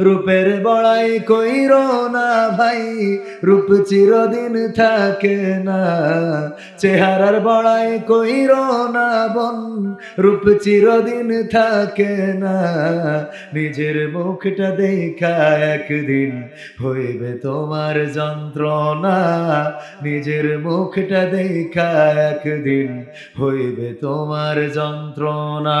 রূপের বড়াই কইর না ভাই, রূপ চিরদিন থাকে না। চেহারার বড়াই কইর না বন, রূপ চিরদিন থাকে না। নিজের মুখটা দেখা একদিন হইবে তোমার যন্ত্রণা। নিজের মুখটা দেখা একদিন হইবে তোমার যন্ত্রণা।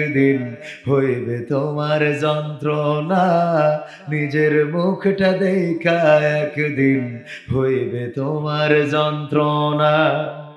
একদিন হইবে তোমার যন্ত্রণা নিজের মুখটা দেখা একদিন হইবে তোমার যন্ত্রণা।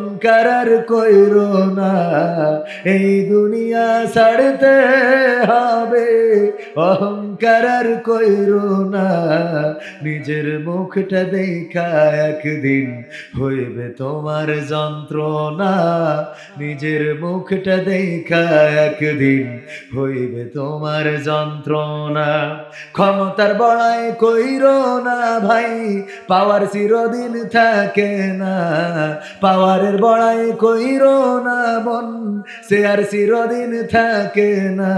অহংকার আর কইর না। এই দুনিয়া ছাড়তে হবে অহংকার আর কইর না। নিজের মুখটা দেখা একদিন হইবে তোমার যন্ত্রণা। নিজের মুখটা দেখা একদিন হইবে তোমার যন্ত্রণা। ক্ষমতার বড়াই কইর না ভাই, পাওয়ার চিরদিন থাকে না। পাওয়ারের বড়াই কইর না মন, সে আর চিরদিন থাকে না।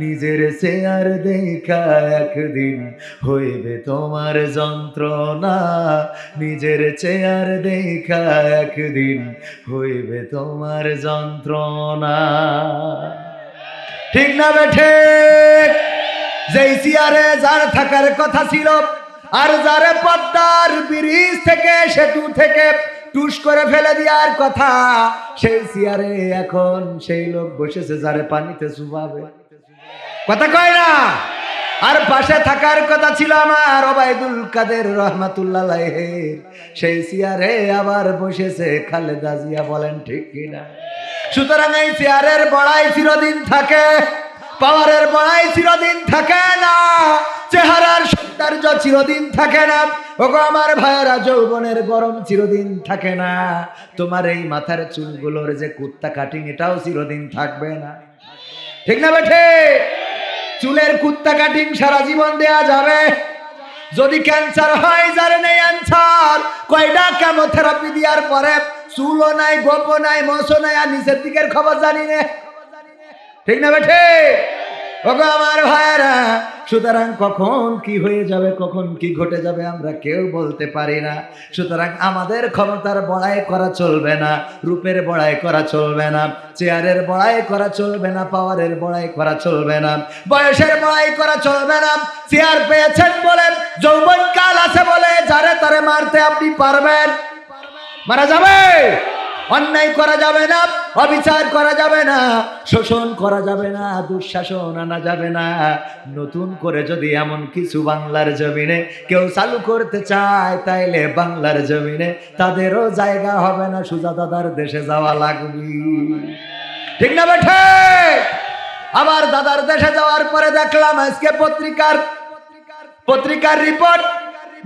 নিজের সে আর দেখা একদিন হইবে তোমার যন্ত্রণা। নিজের চেয়ার দেখা একদিন হইবে তোমার যন্ত্রণা। ঠিক না বেঠে যেই চেয়ারে যার থাকার কথা ছিল, আর যারে পদ্মার ব্রিজ থেকে সেতু থেকে টুস করে ফেলে দেওয়ার কথা। সেই চেয়ারে এখন সেই লোক বসেছে যারে পানিতে চুবাবে। কথা কয় না? আর পাশে থাকার কথা ছিল আমার ওবায়দুল কাদের রহমাতুল্লাহ সেই চেয়ারে আবার বসেছে খালেদা জিয়া বলেন ঠিক কিনা? সুতরাং এই চেয়ারের বড়াই চিরদিন থাকে, পাওয়ারের বড়াই চিরদিন থাকে না। চেহারার সৌন্দর্য চিরদিন থাকে না। ওগো আমার ভাইয়েরা, যৌবনের গরম চিরদিন থাকে না। তোমার এই মাথার চুলগুলোর যে কুত্তা কাটিং, এটাও চিরদিন থাকবে না। ঠিক না বেঠে? চুলের কুত্তা কাটিং সারা জীবন দেয়া যাবে। যদি ক্যান্সার হয়, যারে নেই অ্যান্সার কয়টা কেমোথেরাপি দেওয়ার পরে চুলও নাই, গোপও নাই মশো নাই, আর নিচের দিকের খবর জানি না। ঠিক না বেঠে? ওগো আমার ভাইরা সুতরাং কখন কি হয়ে যাবে, কখন কি ঘটে যাবে আমরা কেউ বলতে পারি না। সুতরাং আমাদের ক্ষমতার বড়াই করা চলবে না, রূপের বড়াই করা চলবে না, চেয়ারের বড়াই করা চলবে না, পাওয়ারের বড়াই করা চলবে না, বয়সের বড়াই করা চলবে না, চেয়ার পেয়েছেন বলে যৌবন কাল আছে বলে, যারে তারে মারতে আপনি পারবেন। মারা যাবে! অন্যায় করা যাবে না, অবিচার করা যাবে না, শোষণ করা যাবে না, দুঃশাসন আনা যাবে না। নতুন করে যদি এমন কিছু বাংলার জমিনে কেউ চালু করতে চায়, তাইলে বাংলার জমিনে তাদেরও জায়গা হবে না, সুজা দাদার দেশে যাওয়া লাগবে। ঠিক না বেঠে আবার দাদার দেশে যাওয়ার পরে দেখলাম আজকে পত্রিকার পত্রিকার রিপোর্ট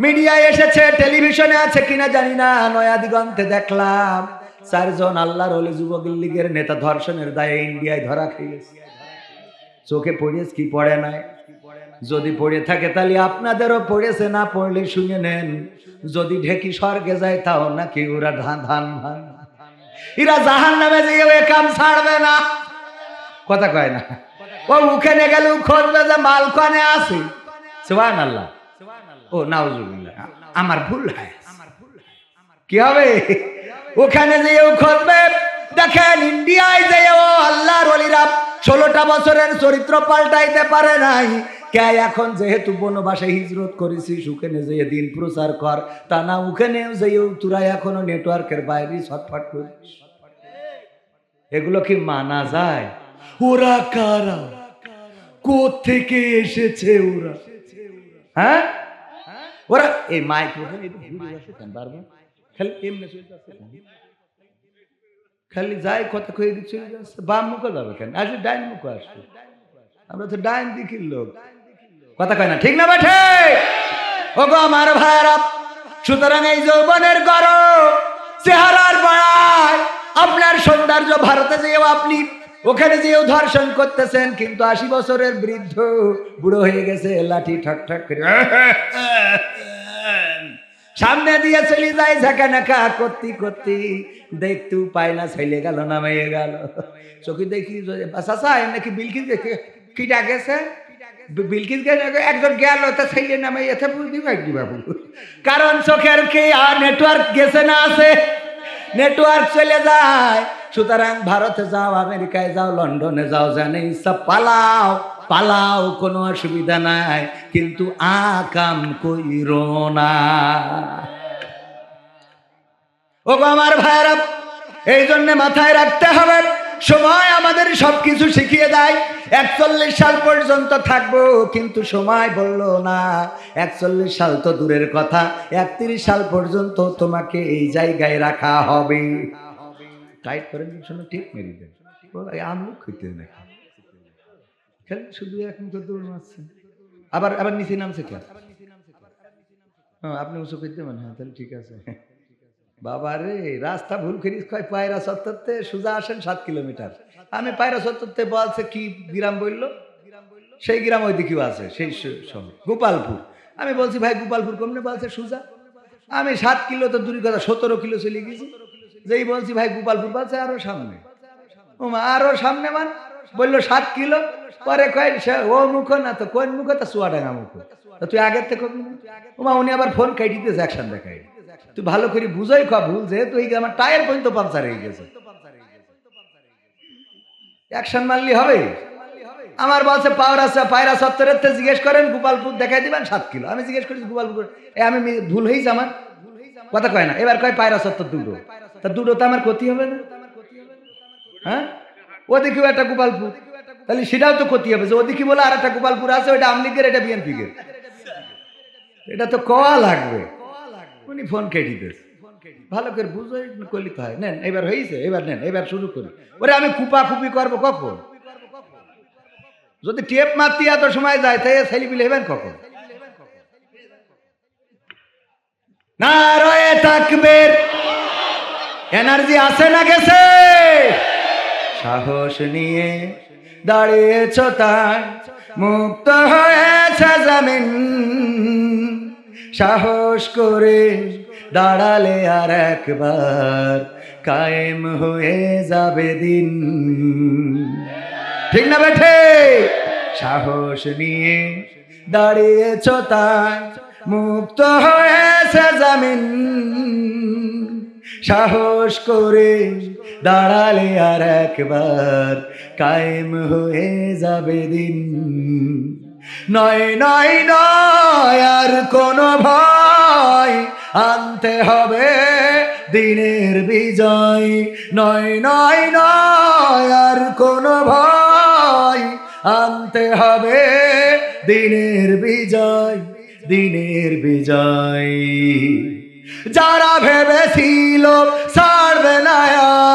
মিডিয়ায় এসেছে, টেলিভিশনে আছে কিনা জানি না নয়া দিগন্তে দেখলাম। চারজন আল্লাহর হলে যুবক লীগের নেতা ধর্ষণের দায়ে ইন্ডিয়ায় ধরা খেয়েছে। চোখে পড়িয়েছে কি পড়ে নাই? যদি পড়ে থাকে তাহলে আপনাদেরও পড়েছে, না পড়লে শুনে নেন। যদি ঢেকি স্বর্গে যায় তাও নাকি ওরা ধান ধান ধান। এরা জাহান নামে যে কাম ছাড়বে না। কথা কয় না। ও উখানে গেলে খোঁজবে যে মাল কানে আছে। সুবান আল্লাহ ও, নাউজুবিল্লাহ। আমার ভুল হয় কি হবে? ওখানে যেও খুঁজবে দেখেন ইন্ডিয়ায় যেও আল্লাহর অলিরা ষোলোটা বছরের চরিত্র পাল্টাইতে পারে নাই। কে এখন যেহেতু বনবাসে হিজরত করেছি, সুখেনে যেয়ে দিন প্রচার কর। তা না ওখানে যেও তোরা এখনও নেটওয়ার্কের বাইরে ছটফট করিস। এগুলো কি মানা যায়? ওরা কারা? থেকে এসেছে ওরা? হ্যাঁ? ওরা এই মাইক্রোফোন বারবার। খালি এমনি খালি যাই কথা কয়ে দিচ্ছে বাম মুখে যাবে কেন? আজ ডাইন মুখে আসছে। আমরা তো ডাইন দিকির লোক। কথা কয় না, ঠিক না বেঠে? ও গো আমার ভাইরা, সুতরাং এই যৌবনের গরম, চেহারার বাড়ায় আপনার সৌন্দর্য ভারতে যেও আপনি, ওখানে যেও ধর্ষণ করতেছেন, কিন্তু আশি বছরের বৃদ্ধ বুড়ো হয়ে গেছে, লাঠি ঠক ঠক করে। সামনে দিয়ে চলে যায় ঝাঁকা নাকা, করতে করতে। দেখতেও পায় না, ছেলে গেল না, মেয়ে গেল। চোখে দেখি চাষা নাকি বিলকিস কি ডাকেছে? বিলকিস একজন গেল, তা ছেলে নামে এতে বুঝতে পারি বাবু? কারণ চোখের কি আর নেটওয়ার্ক গেছে না আছে? নেটওয়ার্ক চলে যায়। সুতরাং ভারতে যাও, আমেরিকায় যাও, লন্ডনে যাও, জানে ইচ্ছা, পালাও পালাও, কোনো অসুবিধা নাই, কিন্তু আকাম কইর না। ও আমার ভাইরা এই জন্য মাথায় রাখতে হবে, সময় আমাদের সবকিছু শিখিয়ে দেয়। একচল্লিশ সাল পর্যন্ত থাকব, কিন্তু সময় বলল না। একচল্লিশ সাল তো দূরের কথা, একত্রিশ সাল পর্যন্ত তোমাকে এই জায়গায় রাখা হবে। টাইট করেন শোনো, ঠিক মেরি দেন আমলুক খেতে নাকি? খেল শুধু এখন তো দৌড় মারছে আবার আবার নিচে নামছে কেন হ্যাঁ আপনি উঁচু করতে দেবেন হ্যাঁ তাহলে ঠিক আছে। বাবা রে, রাস্তা ভুল করিস, কয় পায়রা সত্তরতে সোজা আসেন সাত কিলোমিটার। আমি পায়রা সত্তরতে বলছে কি গ্রাম বলল? সেই গ্রাম ওই দিকেও আছে, সেই শহর, গোপালপুর। আমি বলছি, ভাই, গোপালপুর কমনে বলছে সোজা? আমি সাত কিলো তো দূরের কথা, সতেরো কিলো চলে গেছি। যেই বলছি, ভাই গোপালপুর বলছে আরও সামনে। আরও সামনে মান? বলল, সাত কিলো। পরে কয় ও মুখ না তো কোন মুখ? তা চুয়াডাঙ্গা মুখ। তুই আগের থেকে না? উনি আবার ফোন দিয়েছে অ্যাকশন দেখাই তুই ভালো করে বুঝাই খা ভুল যেহেতু এই আমার টায়ার পর্যন্ত পাংচার হয়ে গেছে। অ্যাকশন মারলি হবে? আমার বলছে, পাওয়ার আছে, পায়রা সত্তরের থেকে জিজ্ঞেস করেন গোপালপুর দেখাই দিবেন? সাত কিলো? আমি জিজ্ঞেস করেছি গোপালপুর এ, আমি ভুল হয়েছে আমার? কথা কয় না। এবার কয়, পায়রা সত্তর দুটো। তা দুটো তো আমার ক্ষতি হবে না। হ্যাঁ? ওদিকেও একটা গোপালপুর। তাহলে সেটাও তো ক্ষতি হবে। যে ওদিকে বলে আর একটা গোপালপুর আছে, ওইটা আমলিগের এটা বিএনপিকে। এটা তো কওয়া লাগবে? উনি ফোন কেটে দিতেছে? ভালো করে বুঝোই করলি তো হয়। নেন, এবার হয়েছে এবার নেন, এবার শুরু করি। ওরে আমি কুপা কুপি করব কখন? যদি টেপ মারতি এত সময় যায় তাই সেলিবিল হেবেন কখন? না রয়ে তাকবের এনার্জি আছে না গেছে? সাহস নিয়ে দাঁড়িয়েছ তাই মুক্ত হয়েছে জামিন। সাহস করে দাঁড়ালে আর একবার কায়েম হয়ে যাবে দিন। ঠিক না বেঠে? সাহস নিয়ে দাঁড়িয়েছ তাই মুক্ত হয়েছে জামিন। সাহস করে দাঁড়ালে আর একবার কায়েম হয়ে যাবে দিন। নয় নয় নয়, আর কোনো ভয় আনতে হবে দিনের বিজয়। নয় নয় নয়, আর কোনো ভয় আনতে হবে দিনের বিজয় দিনের বিজয়। যারা ভেবেছিল ছাড়বে না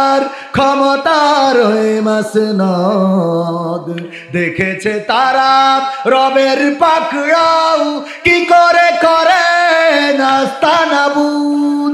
আর ক্ষমতার হয়ে মাসনদ। দেখেছে তারা রবের পাকড়াও, কি করে করে নাস্তানাবুদ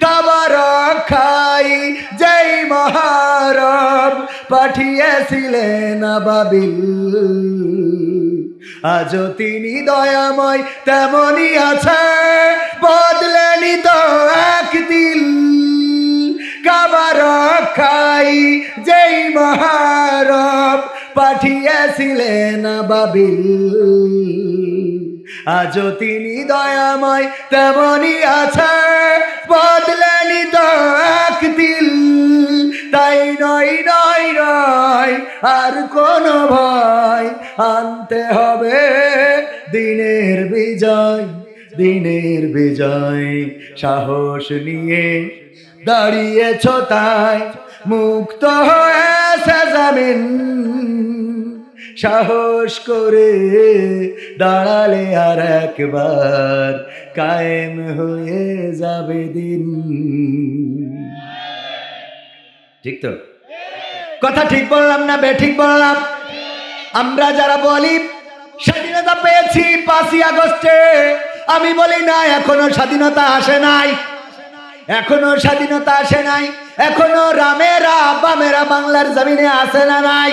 কাবার খাই যেই মহারব পাঠিয়েছিলেন বাবিল আজও তিনি দয়াময় তেমনই আছে, বদলেনি তো এক দিল কাবার খাই যেই মহারব পাঠিয়েছিলেন বাবিল আজও তিনি দয়াময় তেমনই আছে। বদলেনি তো এক দিল। তাই নয় নয় নয়, আর কোনো ভয়। আনতে হবে দিনের বিজয় দিনের বিজয়। সাহস নিয়ে দাঁড়িয়েছ তাই। মুক্ত হয়েছে জামিন। সাহস করে দাঁড়ালে আর একবার কায়েম হয়ে যাবে দিন। ঠিক তো? কথা ঠিক বললাম না বে ঠিক বললাম? আমরা যারা বলি, স্বাধীনতা পেয়েছি পাঁচই আগস্টে। আমি বলি না, এখনও স্বাধীনতা আসে নাই। এখনও স্বাধীনতা আসে নাই। এখনও রামেরা, বামেরা বাংলার জমিনে আসে না নাই?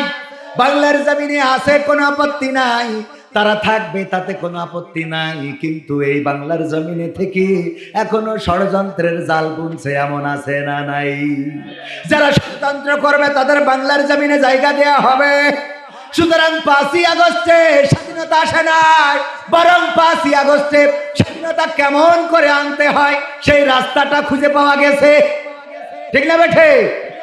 বাংলার জমিনে আছে কোনো আপত্তি নাই। তারা থাকবে তাতে কোনো আপত্তি নাই। কিন্তু এই বাংলার জমিনে থেকে এখনও ষড়যন্ত্রের জাল বুনছে, এমন আছে না নাই। যারা ষড়যন্ত্র করবে, তাদের বাংলার জমিনে জায়গা দেয়া হবে। সুতরাং পাঁচই আগস্টে স্বাধীনতা আসে নাই। বরং পাঁচই আগস্টে স্বাধীনতা কেমন করে আনতে হয়, সেই রাস্তাটা খুঁজে পাওয়া গেছে। ঠিক না বেঠে?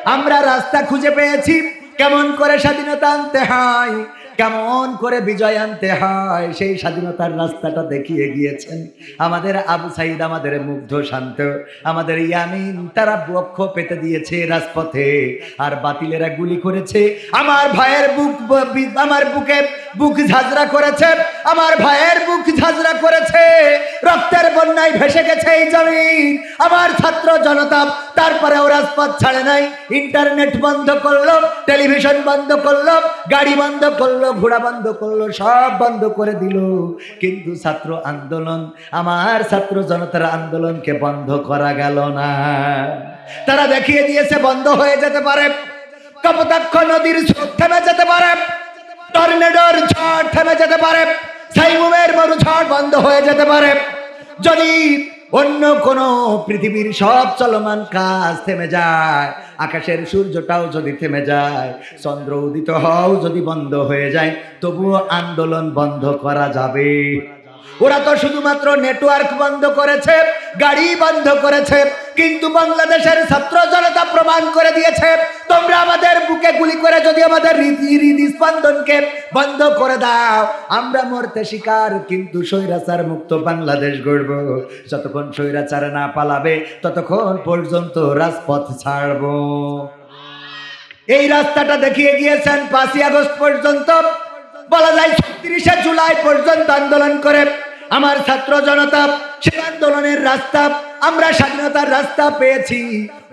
আমরা রাস্তা খুঁজে পেয়েছি। কেমন করে স্বাধীনতা আনতে হয়? কেমন করে বিজয় আনতে হয়? সেই স্বাধীনতার রাস্তাটা দেখিয়ে গিয়েছেন। আমাদের আবু সাইদ আমাদের মুগ্ধ, শান্ত। আমাদের ইয়ামিন, তারা বক্ষ পেতে দিয়েছে রাজপথে। আর বাতিলেরা গুলি করেছে। আমার ভাইয়ের বুক, আমার বুকে বুক ঝাঁঝরা করেছে, আমার ভাইয়ের বুক ঝাঁঝরা করেছে, রক্তের বন্যায় ভেসে গেছে এই জমিন। আমার ছাত্র জনতা তারপরে ও রাজপথ ছাড়ে নাই, ইন্টারনেট বন্ধ করল, টেলিভিশন বন্ধ করল, গাড়ি বন্ধ করল, ঘোড়া বন্ধ করল, সব বন্ধ করে দিল। কিন্তু ছাত্র আন্দোলন, আমার ছাত্র জনতার আন্দোলনকে বন্ধ করা গেল না। তারা দেখিয়ে দিয়েছে, বন্ধ হয়ে যেতে পারে। কপোতাক্ষ নদীর স্রোত থেমে যেতে পারে। টর্নেডোর ঝড় থেমে যেতে পারে, সাইমুমের মরু ঝড় বন্ধ হয়ে যেতে পারে। যদি অন্য কোন পৃথিবীর সব চলমান কাজ থেমে যায়, আকাশের সূর্যটাও যদি থেমে যায়, চন্দ্র উদিত হও যদি বন্ধ হয়ে যায়, তবুও আন্দোলন বন্ধ করা যাবে। ওরা তো শুধুমাত্র নেটওয়ার্ক বন্ধ করেছে, গাড়ি বন্ধ করেছে কিন্তু বাংলাদেশের ছাত্র জনতা প্রমাণ করে দিয়েছে, তোমরা আমাদের বুকে গুলি করে যদি আমাদের হৃদ- হৃদস্পন্দনকে বন্ধ করে দাও, আমরা মরতে শিকার, কিন্তু স্বৈরাচার মুক্ত বাংলাদেশ গড়ব। যতক্ষণ স্বৈরাচার না পালাবে, ততক্ষণ পর্যন্ত রাজপথ ছাড়বো। এই রাস্তাটা দেখিয়ে গিয়েছেন পাঁচই আগস্ট পর্যন্ত। বলা যায়, ছত্রিশে জুলাই পর্যন্ত আন্দোলন করে আমার ছাত্র জনতা সেই আন্দোলনের রাস্তা, আমরা স্বাধীনতার রাস্তা পেয়েছি।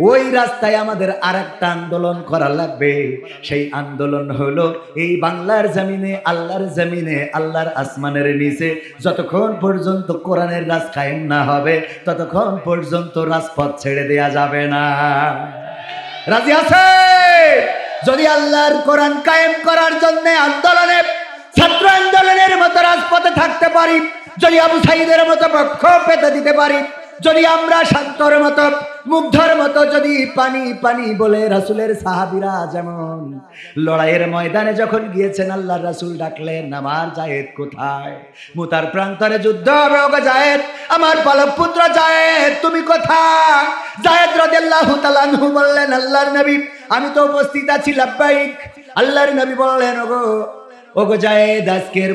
ওই রাস্তায় আমাদের আর একটা আন্দোলন করা লাগবে। সেই আন্দোলন হলো এই বাংলার জমিনে, আল্লাহর জমিনে, আল্লাহর আসমানের নিচে। যতক্ষণ পর্যন্ত কোরআনের রাজ কায়েম না হবে, ততক্ষণ পর্যন্ত রাজপথ ছেড়ে দেয়া যাবে না। রাজি আছে? যদি আল্লাহর কোরআন কায়েম করার জন্য আন্দোলনে, ছাত্র আন্দোলনের মতো রাজপথে থাকতে পারি যদি আবু সাইদের মতো পক্ষ পেতে দিতে পারি, যদি আমরা শান্তর মতো, মুগ্ধর মতো, যদি পানি পানি বলে রাসুলের সাহাবিরা যেমন। লড়াইয়ের ময়দানে যখন গিয়েছেন আল্লাহ রাসুল ডাকলেন, আমার জায়েদ কোথায়? মুতার প্রান্তরে যুদ্ধ হবে, ওগো জায়েদ। আমার পালক পুত্র জায়েদ, তুমি কোথায়? জায়েদ রাদিয়াল্লাহু তাআলা আনহু বললেন, আল্লাহর নবী, আমি তো উপস্থিত আছি লাব্বাইক আল্লাহর নবী বললেন, ওগো ওগো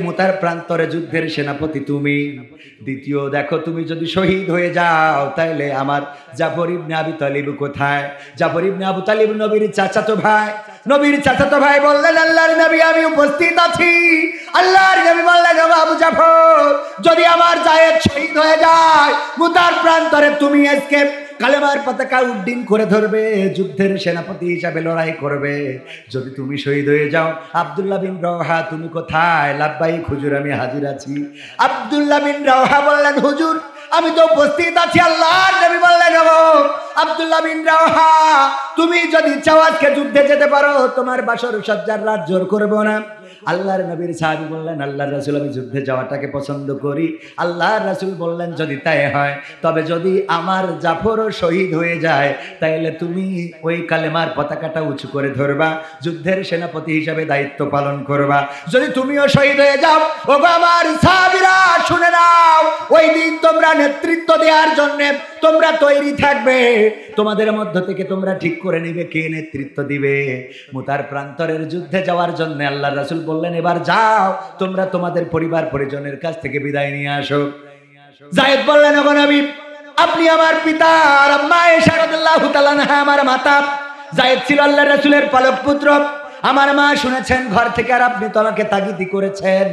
মুতার প্রান্তরে যুদ্ধের সেনাপতি তুমি। দ্বিতীয়, দেখো তুমি যদি শহীদ হয়ে যাও তাহলে আমার জাফর ইবনে আবু তালিব কোথায়? জাফর ইবনে আবু তালিব নবীর চাচাতো ভাই। নবীর চাচাতো ভাই বললেন, আল্লাহর নবী আমি উপস্থিত আছি। আল্লাহর নবী বললেন আবু জাফর, যদি আমার জায়েদ শহীদ হয়ে যায়, মুতার প্রান্তরে তুমি আজকে কালেমার পতাকা উড্ডিন করে ধরবে, যুদ্ধের সেনাপতি হিসাবে লড়াই করবে। যদি তুমি শহীদ হয়ে যাও আবদুল্লা বিন রওহা, তুমি কোথায়? লাভবাই খুজুর আমি হাজির আছি। আবদুল্লা বিন রওহা বললেন, হুজুর আমি তো উপস্থিত আছি আল্লাহ নবী বললেন আব্দুল্লাহ বিন রওহা, তুমি যদি চাও আজকে যুদ্ধে যেতে পারো, তোমার বাসর সজ্জার রাত জোর করব না। আল্লাহর নবীর সাহাবি বললেন, আল্লাহর রাসুল, আমি যুদ্ধে যাওয়াটাকে পছন্দ করি। আল্লাহর রাসুল বললেন, যদি তাই হয়, তবে যদি আমার জাফরও শহীদ হয়ে যায় তাহলে তুমি ওই কালেমার পতাকাটা উঁচু করে ধরবা, যুদ্ধের সেনাপতি হিসাবে দায়িত্ব পালন করবা। যদি তুমিও শহীদ হয়ে যাও, ওগো আমার সাহাবিরা, শুনে নাও, ওই দিন তোমরা নেতৃত্ব দেওয়ার জন্য তোমরা তৈরি থাকবে। তোমাদের মধ্য থেকে তোমরা ঠিক করে নিবে কে নেতৃত্ব দিবে। মুতার প্রান্তরের যুদ্ধে যাওয়ার জন্য আল্লাহ রাসুল বললেন, এবার যাও, তোমরা তোমাদের পরিবার পরিজনের কাছ থেকে বিদায় নিয়ে আসো। জায়েদ বললেন, ওগো নবী, আপনি আমার পিতা আর আম্মা এশা রাদিয়াল্লাহু তাআলা আমার মাতা। জায়েদ ছিল আল্লাহ রাসূলের পালক পুত্র আমার মা শুনেছেন, ঘর থেকে আর আপনি তো আমাকে তাগিদি করেছেন।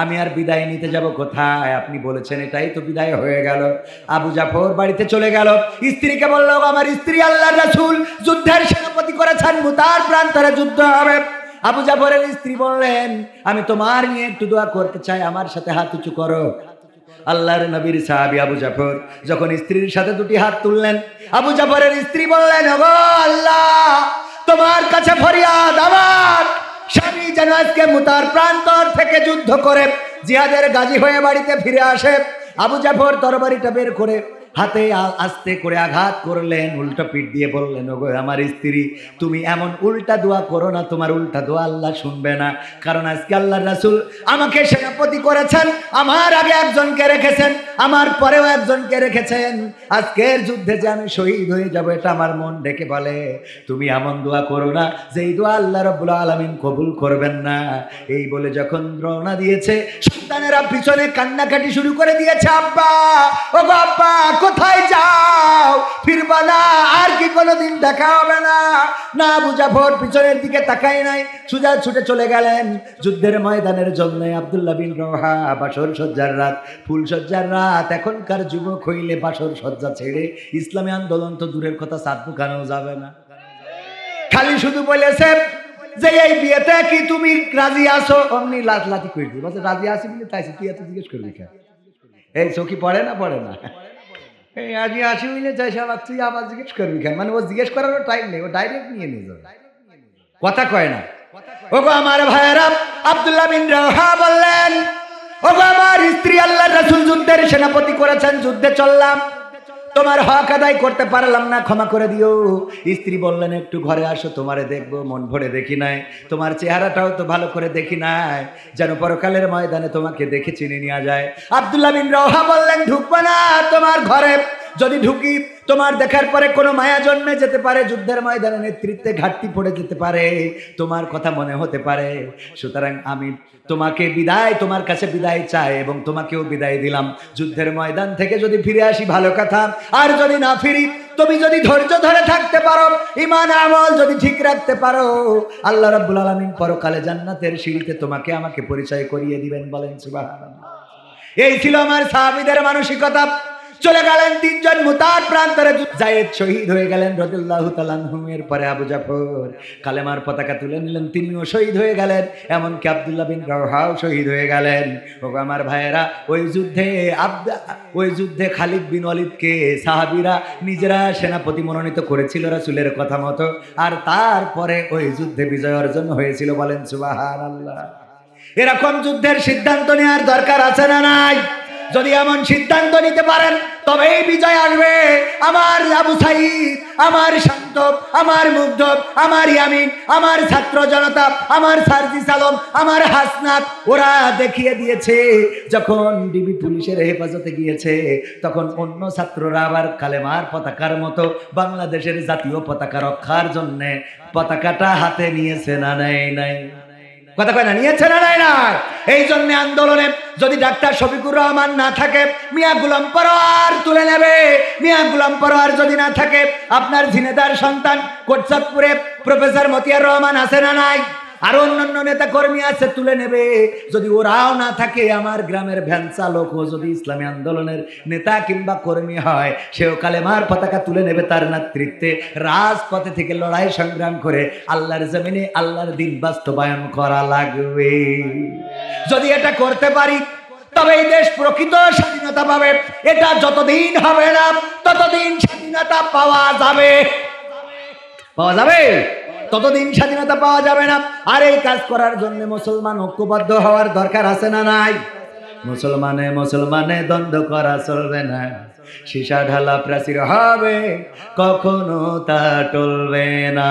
আমি আর বিদায় নিতে যাব কোথায়? আপনি বলেছেন এটাই তো বিদায় হয়ে গেল। আবু জাফর বাড়িতে চলে গেল। স্ত্রীকে বলল আমার স্ত্রী আল্লাহ রাসূল, যুদ্ধের সেনাপতি করেছেন, মুতার প্রান্তরে যুদ্ধ হবে। আবু জাফরের স্ত্রী বললেন, আমি তোমার নিয়ে একটু দোয়া করতে চাই, আমার সাথে হাত উঁচু করো। আল্লাহর নবীর সাহাবি আবু জাফর যখন স্ত্রীর সাথে দুটি হাত তুললেন, আবু জাফরের স্ত্রী বললেন, ওগো, আল্লাহ, তোমার কাছে ফরিয়াদ আমার। স্বামী যেন আজকে মুতার প্রান্তর থেকে যুদ্ধ করে জিহাদের গাজী হয়ে বাড়িতে ফিরে আসে, আবু জাফর তরবারিটা বের করে হাতে আস্তে করে আঘাত করলেন, উল্টো পিঠ দিয়ে বললেন, ওগো আমার স্ত্রী, তুমি এমন উল্টা দোয়া করো না, তোমার উল্টা দোয়া আল্লাহ শুনবে না। কারণ আজকে আল্লাহ রাসুল আমাকে সেনাপতি করেছেন, আমার আগে একজনকে রেখেছেন, আমার পরেও একজনকে রেখেছেন। আজকের যুদ্ধে যে আমি শহীদ হয়ে যাব, এটা আমার মন ডেকে বলে, তুমি এমন দোয়া করো না যে এই দোয়া আল্লাহ রব্বুল আলমিন কবুল করবেন না। এই বলে যখন রওনা দিয়েছে, সন্তানেরা পিছনে কান্নাকাটি শুরু করে দিয়েছে, আব্বা ও আব্বা কোথায় যাও? ফিরবা না, আর কি কোনোদিন দেখা হবে না। না বুঝাফর পিছনের দিকে তাকাই নাই। সুজা ছুটে চলে গেলেন। যুদ্ধের ময়দানের জন্য আব্দুল্লাহ বিন রহা, বাসর সজ্জার রাত। ফুল সজ্জার রাত, এখনকার যুবক হইলে বাসর সজ্জা ছেড়ে ইসলামী আন্দোলন তো দূরের কথা, সাত দোকানেও যাবে না। খালি শুধু বলেছে, যে এই বিয়েতে কি তুমি রাজি আছো? অমনি লাত লাতি করে দিই রাজি আছি বলে তাইছি তুই এত জিজ্ঞেস করবি এই চোখি পড়ে না পড়ে না। এই আজকে আসি বলে চাই আবার তুই আবার জিজ্ঞেস করবি কেন? মানে ও জিজ্ঞেস করারও টাইম নেই, ও ডাইরেক্ট নিয়ে নিয়ে যাবে। কথা কয় না। ওগো আমার ভাইয়েরা আব্দুল্লাহ বিন রাহা বললেন, ওগো আমার স্ত্রী আল্লাহ রাসূল যুদ্ধের সেনাপতি করেছেন, যুদ্ধে চললাম। তোমার হক আদায় করতে পারলাম না, ক্ষমা করে দিও। স্ত্রী বললেন, একটু ঘরে আসো, তোমারে দেখব, মন ভরে দেখি নাই। তোমার চেহারাটাও তো ভালো করে দেখি নাই। যেন পরকালের ময়দানে তোমাকে দেখে চিনে নেওয়া যায়। আবদুল্লাহ বিন রহা বললেন, ঢুকবো না, তোমার ঘরে যদি ঢুকি তোমার দেখার পরে কোনো মায়া জন্মে যেতে পারে, যুদ্ধের ময়দানে নেতৃত্বে ঘাটতি পড়ে যেতে পারে, তোমার কথা মনে হতে পারে। সুতরাং আমি তোমাকে বিদায়, তোমার কাছে বিদায় চাই এবং তোমাকেও বিদায় দিলাম। যুদ্ধের ময়দান থেকে যদি ফিরে আসি, ভালো কথা। আর যদি না ফিরি, তুমি যদি ধৈর্য ধরে থাকতে পারো, ইমান, আমল যদি ঠিক রাখতে পারো, আল্লাহ রাব্বুল আলামিন পরকালে জান্নাতের সিঁড়িতে তোমাকে আমাকে পরিচয় করিয়ে দিবেন বলেন সুবহানাল্লাহ। এই ছিল আমার সাহাবীদের মানসিকতা। চলে গেলেন তিনজন মুতার প্রান্তরে। জায়েদ শহীদ হয়ে গেলেন রদুল্লাহ তালানহুমের পরে আবু জাফর, কালেমার পতাকা তুলে নিলেন, তিনিও শহীদ হয়ে গেলেন। এমনকি আবদুল্লাহ বিন রাওহাও শহীদ হয়ে গেলেন। ও আমার ভাইয়েরা, ওই যুদ্ধে আব্দা, ওই যুদ্ধে খালিদ বিন ওয়ালিদকে সাহাবিরা নিজেরা সেনাপতি মনোনীত করেছিল রাসূলের কথা মতো। আর তারপরে ওই যুদ্ধে বিজয় অর্জন হয়েছিল বলেন সুবাহান আল্লাহ এরকম যুদ্ধের সিদ্ধান্ত নেওয়ার দরকার আছে না নাই? যদি এমন সিদ্ধান্ত নিতে পারেন তবেই বিজয় আসবে। আমার আবু সাইদ, আমার শান্ত আমার মুগ্ধ আমার ইয়ামিন, আমার ছাত্র জনতা, আমার সার্জিস আলম, আমার হাসনাত, ওরা দেখিয়ে দিয়েছে, যখন ডিবি পুলিশের হেফাজতে গিয়েছে, তখন অন্য ছাত্ররা আবার কালেমার পতাকার মতো বাংলাদেশের জাতীয় পতাকা রক্ষার জন্যে পতাকাটা হাতে নিয়েছে না নেই নাই। কথা কয় নিয়েছে না, নাই না এই জন্য আন্দোলনে যদি ডাক্তার শফিকুর রহমান না থাকে, মিয়া গুলাম পরোয়ার তুলে নেবে। মিয়া গুলাম পরোয়ার যদি না থাকে, আপনার ঝিনেদার সন্তান কোটসাদপুরে প্রফেসর মতিয়ার রহমান আছে না নাই? আরও অন্যান্য নেতা কর্মী আছে, তুলে নেবে। যদি ওরাও না থাকে, আমার গ্রামের ভ্যান চালক ও যদি ইসলামী আন্দোলনের নেতা কিংবা কর্মী হয়, সেও কালেমার পতাকা তুলে নেবে তার নেতৃত্বে। রাজপথে থেকে লড়াই সংগ্রাম করে আল্লাহর জমিনে আল্লাহর দিন বাস্তবায়ন করা লাগবে। যদি এটা করতে পারি, তবে এই দেশ প্রকৃত স্বাধীনতা পাবে। এটা যতদিন হবে না, ততদিন স্বাধীনতা পাওয়া যাবে। পাওয়া যাবে? ততদিন স্বাধীনতা পাওয়া যাবে না। আর এই কাজ করার জন্য মুসলমান ঐক্যবদ্ধ হওয়ার দরকার আছে না নাই? মুসলমানে মুসলমানে দ্বন্দ্ব করা চলবে না। সীসা ঢালা প্রাচীর হবে, কখনো তা টলবে না।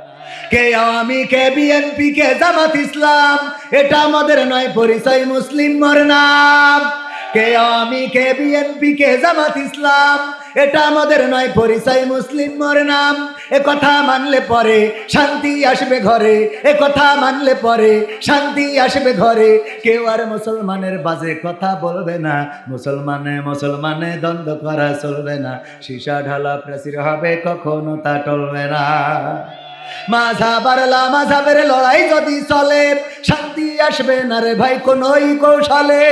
কে আওয়ামী কে বিএনপি কে জামাত ইসলাম? এটা আমাদের নয়, পরিচয় মুসলিম মোর নাম। কে আওয়ামী কে বিএনপি কে জামাত ইসলাম? এটা আমাদের নয়, পরিচয় মুসলিম মোর নাম। এ কথা মানলে পরে শান্তি আসবে ঘরে। এ কথা মানলে পরে শান্তি আসবে ঘরে। কেউ আর মুসলমানের বাজে কথা বলবে না। মুসলমানে মুসলমানে দ্বন্দ্ব করা চলবে না। সীসা ঢালা প্রাচীর হবে, কখনো তা টলবে না। মাঝাবার মাঝাবের লড়াই যদি চলে শান্তি আসবে না রে ভাই কোন কৌশলে।